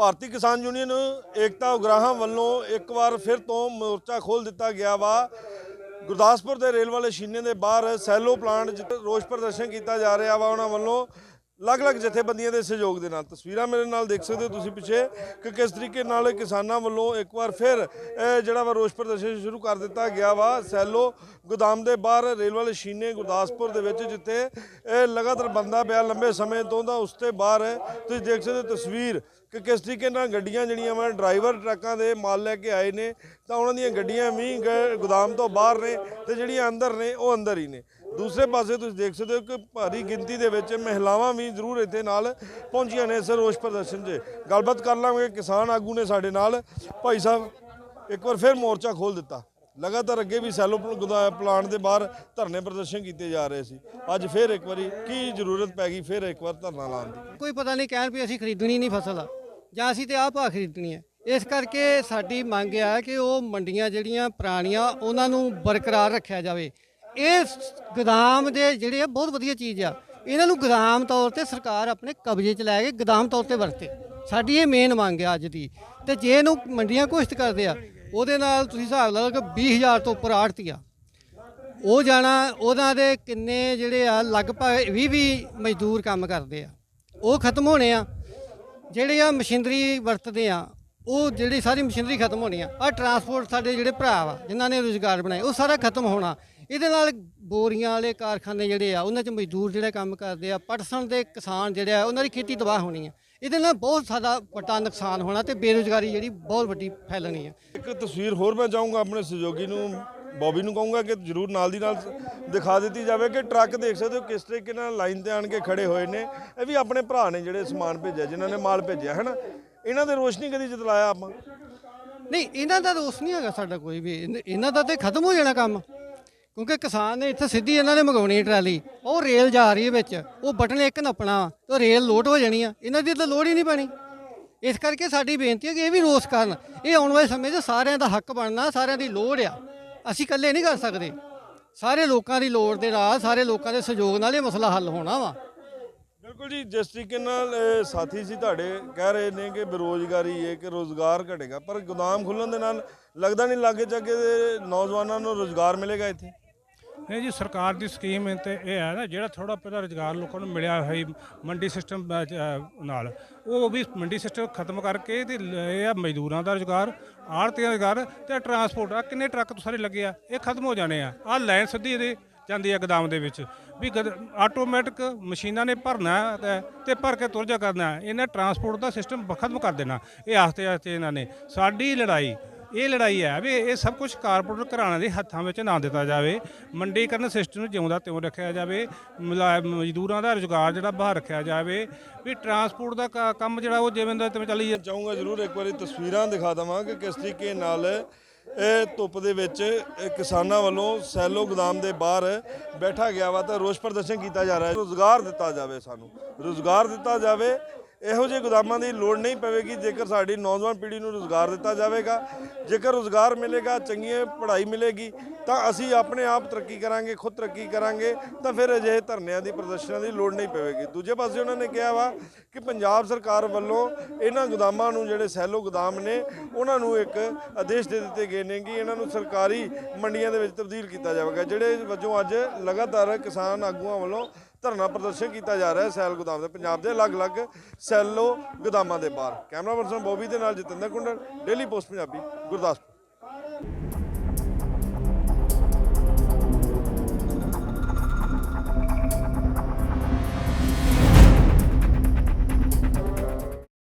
ਭਾਰਤੀ ਕਿਸਾਨ ਯੂਨੀਅਨ ਏਕਤਾ ਉਗਰਾਹਾਂ ਵੱਲੋਂ ਇੱਕ ਵਾਰ ਫਿਰ ਤੋਂ ਮੋਰਚਾ ਖੋਲ ਦਿੱਤਾ ਗਿਆ ਵਾ। ਗੁਰਦਾਸਪੁਰ ਦੇ ਰੇਲ ਵਾਲੇ ਸ਼ੀਨੇ ਦੇ ਬਾਹਰ ਸੈਲੋ ਪਲਾਂਟ ਜਿੱਥੇ ਰੋਸ ਪ੍ਰਦਰਸ਼ਨ ਕੀਤਾ ਜਾ ਰਿਹਾ ਵਾ, ਉਹਨਾਂ ਵੱਲੋਂ ਅਲੱਗ-ਅਲੱਗ ਜਥੇਬੰਦੀਆਂ ਦੇ ਸਹਿਯੋਗ ਦੇ ਨਾਲ। ਤਸਵੀਰਾਂ ਮੇਰੇ ਨਾਲ ਦੇਖ ਸਕਦੇ ਹੋ ਤੁਸੀਂ ਪਿੱਛੇ ਕਿ ਕਿਸ ਤਰੀਕੇ ਨਾਲ ਕਿਸਾਨਾਂ ਵੱਲੋਂ ਇੱਕ ਵਾਰ ਫਿਰ ਜਿਹੜਾ ਵਾ ਰੋਸ ਪ੍ਰਦਰਸ਼ਨ ਸ਼ੁਰੂ ਕਰ ਦਿੱਤਾ ਗਿਆ ਵਾ। ਸੈਲੋ ਗੋਦਾਮ ਦੇ ਬਾਹਰ ਰੇਲ ਵਾਲੇ ਸ਼ੀਨੇ ਗੁਰਦਾਸਪੁਰ ਦੇ ਵਿੱਚ ਜਿੱਥੇ ਲਗਾਤਾਰ ਬੰਦਾ ਪਿਆ ਲੰਬੇ ਸਮੇਂ ਤੋਂ ਦਾ ਉਸ ਤੇ ਬਾਹਰ ਤੁਸੀਂ ਦੇਖ ਸਕਦੇ ਹੋ ਤਸਵੀਰ ਕਿ ਕਿਸ ਤਰੀਕੇ ਨਾਲ ਗੱਡੀਆਂ ਜਿਹੜੀਆਂ ਵਾ, ਡਰਾਈਵਰ ਟਰੱਕਾਂ ਦੇ ਮਾਲ ਲੈ ਕੇ ਆਏ ਨੇ, ਤਾਂ ਉਹਨਾਂ ਦੀਆਂ ਗੱਡੀਆਂ ਵੀ ਗੋਦਾਮ ਤੋਂ ਬਾਹਰ ਨੇ ਤੇ ਜਿਹੜੀਆਂ ਅੰਦਰ ਨੇ, ਉਹ ਅੰਦਰ ਹੀ ਨੇ। ਦੂਸਰੇ ਪਾਸੇ ਤੁਸੀਂ ਦੇਖ ਸਕਦੇ ਹੋ ਕਿ ਭਾਰੀ ਗਿਣਤੀ ਦੇ ਵਿੱਚ ਮਹਿਲਾਵਾਂ ਵੀ ਜ਼ਰੂਰ ਇੱਥੇ ਨਾਲ ਪਹੁੰਚੀਆਂ ਨੇ ਇਸ ਰੋਸ ਪ੍ਰਦਰਸ਼ਨ 'ਚ। ਗੱਲਬਾਤ ਕਰ ਲਾਂਗੇ, ਕਿਸਾਨ ਆਗੂ ਨੇ ਸਾਡੇ ਨਾਲ। ਭਾਈ ਸਾਹਿਬ, ਇੱਕ ਵਾਰ ਫਿਰ ਮੋਰਚਾ ਖੋਲ ਦਿੱਤਾ। ਲਗਾਤਾਰ ਅੱਗੇ ਵੀ ਸੈਲੋ ਗੁਦਾ- ਪਲਾਂਟ ਦੇ ਬਾਹਰ ਧਰਨੇ ਪ੍ਰਦਰਸ਼ਨ ਕੀਤੇ ਜਾ ਰਹੇ ਸੀ। ਅੱਜ ਫਿਰ ਇੱਕ ਵਾਰੀ ਕੀ ਜ਼ਰੂਰਤ ਪੈ ਗਈ, ਫਿਰ ਇੱਕ ਵਾਰ ਧਰਨਾ ਲਾਉਣ ਦੀ? ਕੋਈ ਪਤਾ ਨਹੀਂ, ਕਹਿਣ ਵੀ ਅਸੀਂ ਖਰੀਦਣੀ ਨਹੀਂ ਫਸਲ ਜਾਂ ਅਸੀਂ ਤੇ ਆਹ ਭਾਅ ਖਰੀਦਣੀ ਹੈ। ਇਸ ਕਰਕੇ ਸਾਡੀ ਮੰਗ ਆ ਕਿ ਉਹ ਮੰਡੀਆਂ ਜਿਹੜੀਆਂ ਪੁਰਾਣੀਆਂ, ਉਹਨਾਂ ਨੂੰ ਬਰਕਰਾਰ ਰੱਖਿਆ ਜਾਵੇ। ਇਹ ਸ- ਗੋਦਾਮ ਦੇ ਜਿਹੜੇ ਆ, ਬਹੁਤ ਵਧੀਆ ਚੀਜ਼ ਆ। ਇਹਨਾਂ ਨੂੰ ਗੋਦਾਮ ਤੌਰ ਤੇ ਸਰਕਾਰ ਆਪਣੇ ਕਬਜ਼ੇ 'ਚ ਲੈ ਕੇ ਗੋਦਾਮ ਤੌਰ ਤੇ ਵਰਤੇ। ਸਾਡੀ ਇਹ ਮੇਨ ਮੰਗ ਆ ਅੱਜ ਦੀ। ਤੇ ਜੇ ਇਹਨੂੰ ਮੰਡੀਆਂ ਘੋਸ਼ਿਤ ਕਰਦੇ ਆ, ਉਹਦੇ ਨਾਲ ਤੁਸੀਂ ਹਿਸਾਬ ਲਾ ਲਓ ਕਿ 20000 ਤੋਂ ਉੱਪਰ ਆੜਤੀ ਆ। ਉਹ ਜਾਣਾ, ਉਹਨਾਂ ਦੇ ਕਿੰਨੇ ਜਿਹੜੇ ਆ, ਲਗਭਗ 20 20 ਮਜ਼ਦੂਰ ਕੰਮ ਕਰਦੇ ਆ। ਉਹ ਖਤਮ ਹੋਣੇ ਆ। ਜਿਹੜੇ ਆ ਮਸ਼ੀਨਰੀ ਵਰਤਦੇ ਆ, ਉਹ ਜਿਹੜੀ ਸਾਰੀ ਮਸ਼ੀਨਰੀ ਖਤਮ ਹੋਣੀ ਆ ਆ ਟਰਾਂਸਪੋਰਟ ਸਾਡੇ ਜਿਹੜੇ ਭਰਾ ਵਾ, ਜਿਨ੍ਹਾਂ ਨੇ ਰੋਜ਼ਗਾਰ ਬਣਾਏ, ਉਹ ਸਾਰਾ ਖਤਮ ਹੋਣਾ। ਇਹਦੇ ਨਾਲ ਬੋਰੀਆਂ ਵਾਲੇ ਕਾਰਖਾਨੇ ਜਿਹੜੇ ਆ, ਉਹਨਾਂ 'ਚ ਮਜ਼ਦੂਰ ਜਿਹੜੇ ਕੰਮ ਕਰਦੇ ਆ ਪਟਸਣ ਦੇ ਕਿਸਾਨ ਜਿਹੜੇ ਆ, ਉਹਨਾਂ ਦੀ ਖੇਤੀ ਤਬਾਹ ਹੋਣੀ ਆ। ਇਹਦੇ ਨਾਲ ਬਹੁਤ ਜ਼ਿਆਦਾ ਵੱਡਾ ਨੁਕਸਾਨ ਹੋਣਾ ਤੇ ਬੇਰੁਜ਼ਗਾਰੀ ਜਿਹੜੀ ਬਹੁਤ ਵੱਡੀ ਫੈਲਣੀ ਆ। ਇੱਕ ਤਸਵੀਰ ਹੋਰ ਮੈਂ ਚਾਹੂੰਗਾ ਆਪਣੇ ਸਹਿਯੋਗੀ ਨੂੰ। ਬੌਬੀ ਨੂੰ ਕਹੂੰਗਾ ਕਿ ਜਰੂਰ ਨਾਲ ਦੀ ਨਾਲ ਦਿਖਾ ਦਿੱਤੀ ਜਾਵੇ ਕਿ ਟਰੱਕ ਦੇਖ ਸਕਦੇ ਹੋ ਕਿਸ ਤਰੀਕੇ ਨਾਲ ਲਾਈਨ ਤੇ ਆਣ ਕੇ ਖੜੇ ਹੋਏ ਨੇ। ਇਹ ਵੀ ਆਪਣੇ ਭਰਾ ਨੇ ਜਿਹੜੇ ਸਮਾਨ ਭੇਜਿਆ, ਜਿਨ੍ਹਾਂ ਨੇ ਮਾਲ ਭੇਜਿਆ ਹੈ ਨਾ ਇਹਨਾਂ ਦੇ ਰੋਸ਼ਨੀ ਕਦੀ ਜਤਲਾਇਆ ਆਪਾਂ? ਨਹੀਂ, ਇਹਨਾਂ ਦਾ ਰੋਸ ਨਹੀਂ ਹੈਗਾ ਸਾਡਾ ਕੋਈ ਵੀ। ਇਹਨਾਂ- ਇਹਨਾਂ ਦਾ ਤੇ ਖਤਮ ਹੋ ਜਾਣਾ ਕੰਮ। ਕਿਉਂਕਿ ਕਿਸਾਨ ਨੇ ਇੱਥੇ ਸਿੱਧੀ ਇਹਨਾਂ ਨੇ ਮੰਗਾਉਣੀ ਹੈ ਟਰਾਲੀ। ਉਹ ਰੇਲ ਜਾ ਰਹੀ ਹੈ ਵਿੱਚ। ਉਹ ਬਟਨ ਇੱਕ ਨੱਪਣਾ ਤੇ ਰੇਲ ਲੋਡ ਹੋ ਜਾਣੀ ਆ। ਇਹਨਾਂ ਦੀ ਤਾਂ ਲੋੜ ਹੀ ਨਹੀਂ ਪੈਣੀ। ਇਸ ਕਰਕੇ ਸਾਡੀ ਬੇਨਤੀ ਹੈ ਕਿ ਇਹ ਵੀ ਰੋਸ ਕਰਨ। ਇਹ ਆਉਣ ਵਾਲੇ ਸਮੇਂ 'ਚ ਸਾਰਿਆਂ ਦਾ ਹੱਕ ਬਣਨਾ, ਸਾਰਿਆਂ ਦੀ ਲੋੜ ਆ। ਅਸੀਂ ਇਕੱਲੇ ਨਹੀਂ ਕਰ ਸਕਦੇ। ਸਾਰੇ ਲੋਕਾਂ ਦੀ ਲੋੜ ਦੇ ਨਾਲ ਸਾਰੇ ਲੋਕਾਂ ਦੇ ਸਹਿਯੋਗ ਨਾਲ ਇਹ ਮਸਲਾ ਹੱਲ ਹੋਣਾ ਵਾ। ਬਿਲਕੁਲ ਜੀ, ਜਿਸ ਤਰੀਕੇ ਨਾਲ ਇਹ ਸਾਥੀ ਸੀ ਤੁਹਾਡੇ, ਕਹਿ ਰਹੇ ਨੇ ਕਿ ਬੇਰੋਜ਼ਗਾਰੀ ਹੈ, ਕਿ ਰੋਜ਼ਗਾਰ ਘਟੇਗਾ, ਪਰ ਗੋਦਾਮ ਖੁੱਲਣ ਦੇ ਨਾਲ ਲੱਗਦਾ ਨਹੀਂ ਲਾਗੇ ਚੱਗੇ ਦੇ ਨੌਜਵਾਨਾਂ ਨੂੰ ਰੋਜ਼ਗਾਰ ਮਿਲੇਗਾ ਇੱਥੇ। ਨਹੀਂ ਜੀ, ਸਰਕਾਰ ਦੀ ਸਕੀਮ ਤੇ ਇਹ ਹੈ ਨਾ, ਜਿਹੜਾ ਥੋੜਾ ਪਹਿਲਾਂ ਰੁਜ਼ਗਾਰ ਲੋਕਾਂ ਨੂੰ ਮਿਲਿਆ ਹੈ ਮੰਡੀ ਸਿਸਟਮ ਨਾਲ, ਉਹ ਵੀ ਮੰਡੀ ਸਿਸਟਮ ਖਤਮ ਕਰਕੇ ਤੇ ਇਹ ਆ ਮਜ਼ਦੂਰਾਂ ਦਾ ਰੁਜ਼ਗਾਰ ਆੜਤੀਆਂ ਦਾ ਰੁਜ਼ਗਾਰ ਤੇ ਟਰਾਂਸਪੋਰਟ ਆ ਕਿੰਨੇ ਟਰੱਕ ਤੋਂ ਸਾਰੇ ਲੱਗੇ ਆ, ਇਹ ਖਤਮ ਹੋ ਜਾਣੇ ਆ ਆ ਲਾਈਨ ਸਿੱਧੀ ਇਹਦੇ ਜਾਂਦੀ ਹੈ ਗੋਦਾਮ ਦੇ ਵਿੱਚ, ਵੀ ਆਟੋਮੈਟਿਕ ਮਸ਼ੀਨਾਂ ਨੇ ਭਰਨਾ ਹੈ ਤੇ ਭਰ ਕੇ ਤੁਰ ਜਾ ਕਰਨਾ ਹੈ। ਇਹਨਾਂ ਟਰਾਂਸਪੋਰਟ ਦਾ ਸਿਸਟਮ ਖਤਮ ਕਰ ਦੇਣਾ ਇਹ ਆਸਤੇ ਆਸਤੇ ਇਹਨਾਂ ਨੇ, ਸਾਡੀ ਲੜਾਈ ਇਹ ਲੜਾਈ ਹੈ ਵੀ ਇਹ ਸਭ ਕੁਝ ਕਾਰਪੋਰੇਟ ਘਰਾਣਿਆਂ ਦੇ ਹੱਥਾਂ ਵਿੱਚ ਨਾ ਦਿੱਤਾ ਜਾਵੇ, ਮੰਡੀਕਰਨ ਸਿਸਟਮ ਨੂੰ ਜਿਉਂਦਾ ਤਿਉਂ ਰੱਖਿਆ ਜਾਵੇ, ਮੁਲਾ- ਮਜ਼ਦੂਰਾਂ ਦਾ ਰੁਜ਼ਗਾਰ ਜਿਹੜਾ ਬਾਹਰ ਰੱਖਿਆ ਜਾਵੇ, ਵੀ ਟਰਾਂਸਪੋਰਟ ਦਾ ਕ- ਕੰਮ ਜਿਹੜਾ ਉਹ ਜਿਵੇਂ ਦਾ ਤਿਵੇਂ ਚੱਲੀ ਜਾ- ਚਾਹੂੰਗਾ ਜਰੂਰ, ਇੱਕ ਵਾਰੀ ਤਸਵੀਰਾਂ ਦਿਖਾ ਦਵਾਂ ਕਿ ਕਿਸ ਤਰੀਕੇ ਨਾਲ ਇਹ ਧੁੱਪ ਦੇ ਵਿੱਚ ਇਹ ਕਿਸਾਨਾਂ ਵੱਲੋਂ ਸੈਲੋ ਗੋਦਾਮ ਦੇ ਬਾਹਰ ਬੈਠਾ ਗਿਆ ਵਾ ਤਾਂ ਰੋਸ ਪ੍ਰਦਰਸ਼ਨ ਕੀਤਾ ਜਾ ਰਿਹਾ ਹੈ। ਰੋਜ਼ਗਾਰ ਦਿੱਤਾ ਜਾਵੇ ਸਾਨੂੰ। ਰੋਜ਼ਗਾਰ ਦਿੱਤਾ ਜਾਵੇ ਇਹੋ ਜਿਹੇ ਗੋਦਾਮਾਂ ਦੀ ਲੋੜ ਨਹੀਂ ਪਵੇਗੀ, ਜੇਕਰ ਸਾਡੀ ਨੌਜਵਾਨ ਪੀੜ੍ਹੀ ਨੂੰ ਰੋਜ਼ਗਾਰ ਦਿੱਤਾ ਜਾਵੇਗਾ। ਜੇਕਰ ਰੋਜ਼ਗਾਰ ਮਿਲੇਗਾ ਚੰਗੀ ਪੜ੍ਹਾਈ ਮਿਲੇਗੀ, ਤਾਂ ਅਸੀਂ ਆਪਣੇ ਆਪ ਤਰੱਕੀ ਕਰਾਂਗੇ, ਖੁਦ ਤਰੱਕੀ ਕਰਾਂਗੇ, ਤਾਂ ਫਿਰ ਅਜਿਹੇ ਧਰਨਿਆਂ ਦੀ, ਪ੍ਰਦਰਸ਼ਨਾਂ ਦੀ ਲੋੜ ਨਹੀਂ ਪਵੇਗੀ। ਦੂਜੇ ਪਾਸੇ ਉਹਨਾਂ ਨੇ ਕਿਹਾ ਵਾ ਕਿ ਪੰਜਾਬ ਸਰਕਾਰ ਵੱਲੋਂ ਇਹਨਾਂ ਗੋਦਾਮਾਂ ਨੂੰ ਜਿਹੜੇ ਸੈਲੋ ਗੋਦਾਮ ਨੇ, ਉਹਨਾਂ ਨੂੰ ਇੱਕ ਆਦੇਸ਼ ਦੇ ਦਿੱਤੇ ਗਏ ਨੇ ਕਿ ਇਹਨਾਂ ਨੂੰ ਸਰਕਾਰੀ ਮੰਡੀਆਂ ਦੇ ਵਿੱਚ ਤਬਦੀਲ ਕੀਤਾ ਜਾਵੇਗਾ, ਜਿਹੜੇ ਵਜੋਂ ਅੱਜ ਲਗਾਤਾਰ ਕਿਸਾਨ ਆਗੂਆਂ ਵੱਲੋਂ ਧਰਨਾ ਪ੍ਰਦਰਸ਼ਨ ਕੀਤਾ ਜਾ ਰਿਹਾ ਹੈ ਸੈਲ ਗੋਦਾਮ ਦੇ ਪੰਜਾਬ ਦੇ ਅਲੱਗ-ਅਲੱਗ ਸੈਲੋ ਗੋਦਾਮਾਂ ਦੇ ਬਾਹਰ। ਕੈਮਰਾ ਪਰਸਨ ਬੋਬੀ ਦੇ ਨਾਲ ਜਤਿੰਦਰ ਕੁੰਡਲ ਡੇਲੀ ਪੋਸਟ ਪੰਜਾਬੀ, ਗੁਰਦਾਸਪੁਰ।